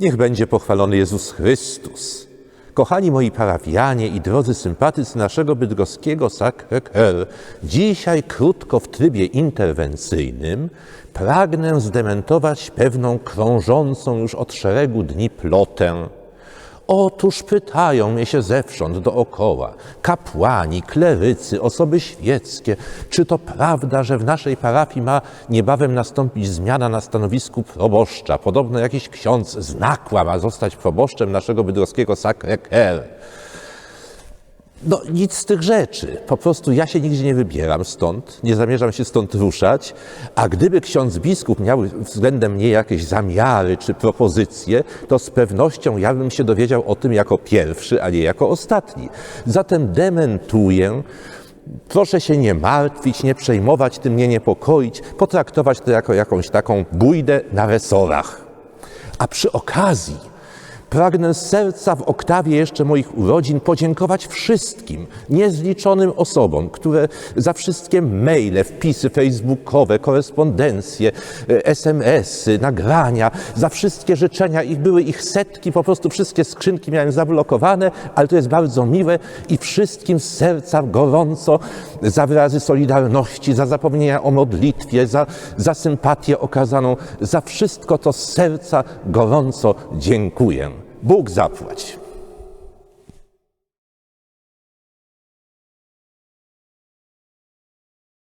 Niech będzie pochwalony Jezus Chrystus. Kochani moi parafianie i drodzy sympatycy naszego bydgoskiego Sacré-Cœur, dzisiaj krótko w trybie interwencyjnym pragnę zdementować pewną krążącą już od szeregu dni plotę. Otóż pytają mnie się zewsząd dookoła kapłani, klerycy, osoby świeckie, czy to prawda, że w naszej parafii ma niebawem nastąpić zmiana na stanowisku proboszcza. Podobno jakiś ksiądz z Nakła ma zostać proboszczem naszego bydgoskiego Sacré-Cœur. No nic z tych rzeczy. Po prostu ja się nigdzie nie wybieram stąd, nie zamierzam się stąd ruszać, a gdyby ksiądz biskup miał względem mnie jakieś zamiary czy propozycje, to z pewnością ja bym się dowiedział o tym jako pierwszy, a nie jako ostatni. Zatem dementuję. Proszę się nie martwić, nie przejmować tym, nie niepokoić, potraktować to jako jakąś taką bójdę na resorach. A przy okazji Pragnę z serca w oktawie jeszcze moich urodzin podziękować wszystkim niezliczonym osobom, które za wszystkie maile, wpisy facebookowe, korespondencje, e, SMS-y, nagrania, za wszystkie życzenia, ich były ich setki, po prostu wszystkie skrzynki miałem zablokowane, ale to jest bardzo miłe i wszystkim z serca gorąco za wyrazy solidarności, za zapomnienia o modlitwie, za, za sympatię okazaną, za wszystko to z serca gorąco dziękuję. Bóg zapłać.